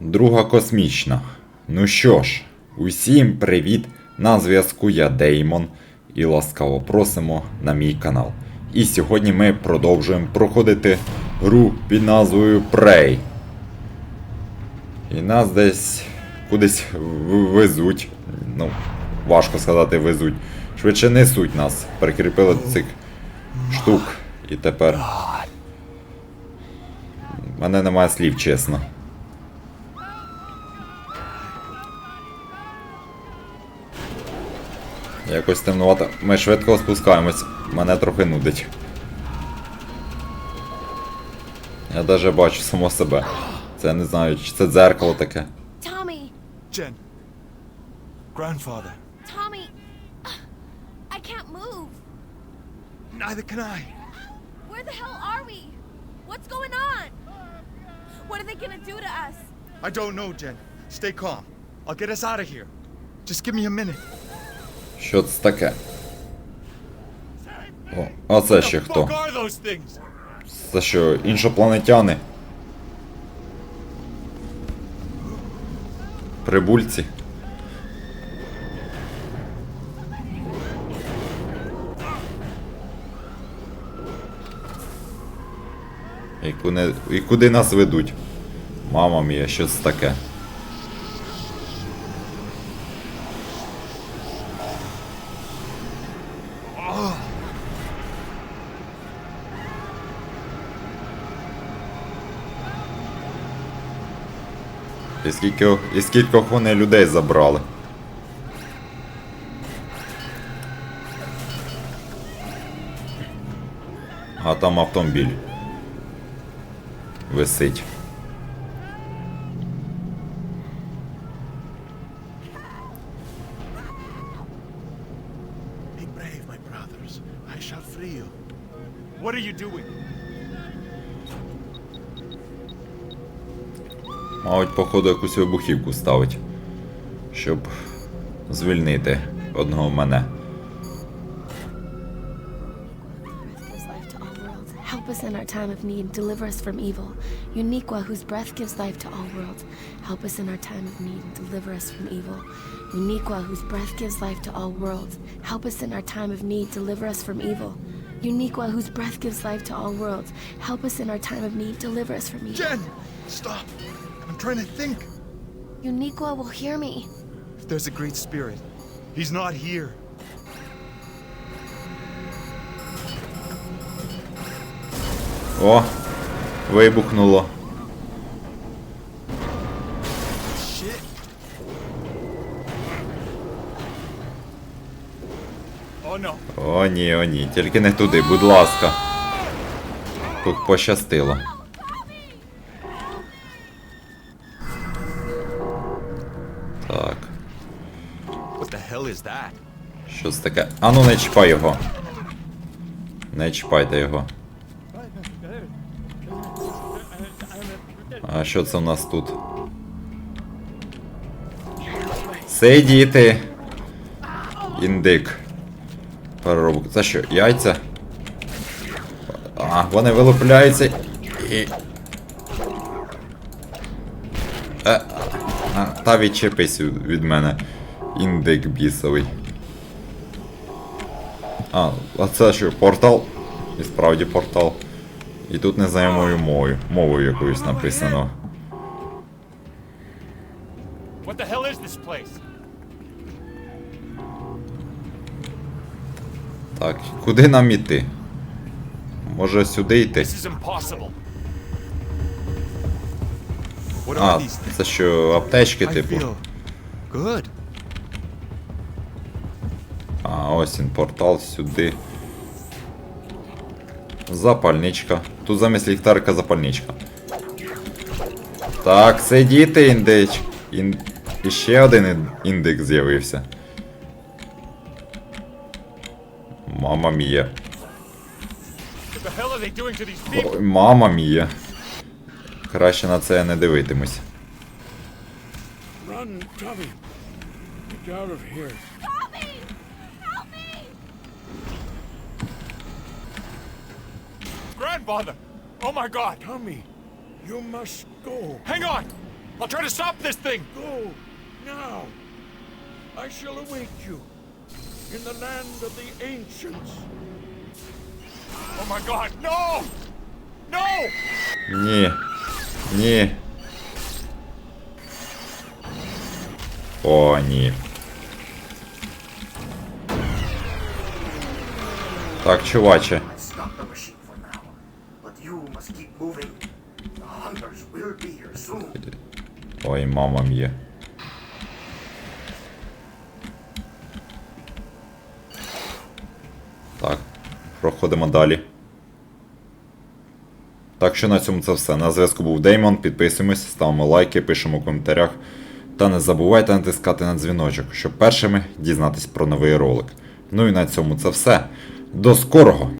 Друга космічна. Ну що ж, усім привіт! На зв'язку я Деймон і ласкаво просимо на мій канал. І сьогодні ми продовжуємо проходити гру під назвою Prey. І нас десь кудись везуть. Ну, важко сказати везуть. Швидше несуть нас. Прикріпили до цих штук. І тепер. У мене немає слів, чесно. Якось темнувато. Ми швидко спускаємось. Мене трохи нудить. Я навіть бачу само себе. Це не знаю, чи це дзеркало таке. Tommy! Jen. Grandfather. Tommy! I can't move! Neither can I. Where the hell are we? What's going on? What are they gonna do to us? I don't know, Jen. Stay calm. I'll get us out of here. Just give me a minute. Що це таке? О, а це ще хто? Це що, іншопланетяни? Прибульці? І куди, і куди нас ведуть? Мама мія, що це таке? І скільки, і скількох вони людей забрали? А там автомобіль. Висить. What are you doing? Мабуть, походу якусь вибухівку ставить. Щоб звільнити одного мене. us in our time of need. Deliver us from evil. Uniqua, whose breath gives life to all worlds. Help us in our time of need. Deliver us from evil. Uniqua, whose breath gives life to all worlds. Help us in our time of need. Deliver us from evil. Uniqua, whose breath gives life to all worlds. Help us in our time of need. Deliver us from evil. Jen! Stop! I'm trying to think. Uniqua will hear me. If there's a great spirit, he's not here. О! Вибухнуло. Oh. О, ні, о, ні. Тільки не туди, будь ласка. Тут пощастило. Що це таке? Ану, не чіпай його. Не чіпайте його. А що це у нас тут? Сидіти. Індик. Переробок. Це що, яйця? А, вони вилупляються і. Е, а, та відчепись від мене. Індик бісовий. А, а це що, портал? І справді портал. І тут не незнайомою мовою. Мовою якоюсь написано. What the hell is this place? Так, куди нам іти? Може сюди йти? А, це що, аптечки, типу? Feel. А, ось він, портал сюди. Запальничка. Тут замість ліхтарика запальничка. Так, сидіти, індич. Ін... І ще один ін- індик з'явився. Мама мія. Ой, мама мія. Краще на це не дивитимусь. Run. Get out of here. Grandfather! Oh my god! Tommy, you must go. Hang on! I'll try to stop this thing! Go now. I shall await you in the land of the ancients. Oh my god, no! No! Ні. Ні. О, ні. Так, чуваче. Ой, мама м'є. Так, проходимо далі. Так що на цьому це все. На зв'язку був Деймон. Підписуємось, ставимо лайки, пишемо в коментарях. Та не забувайте натискати на дзвіночок, щоб першими дізнатись про новий ролик. Ну і на цьому це все. До скорого!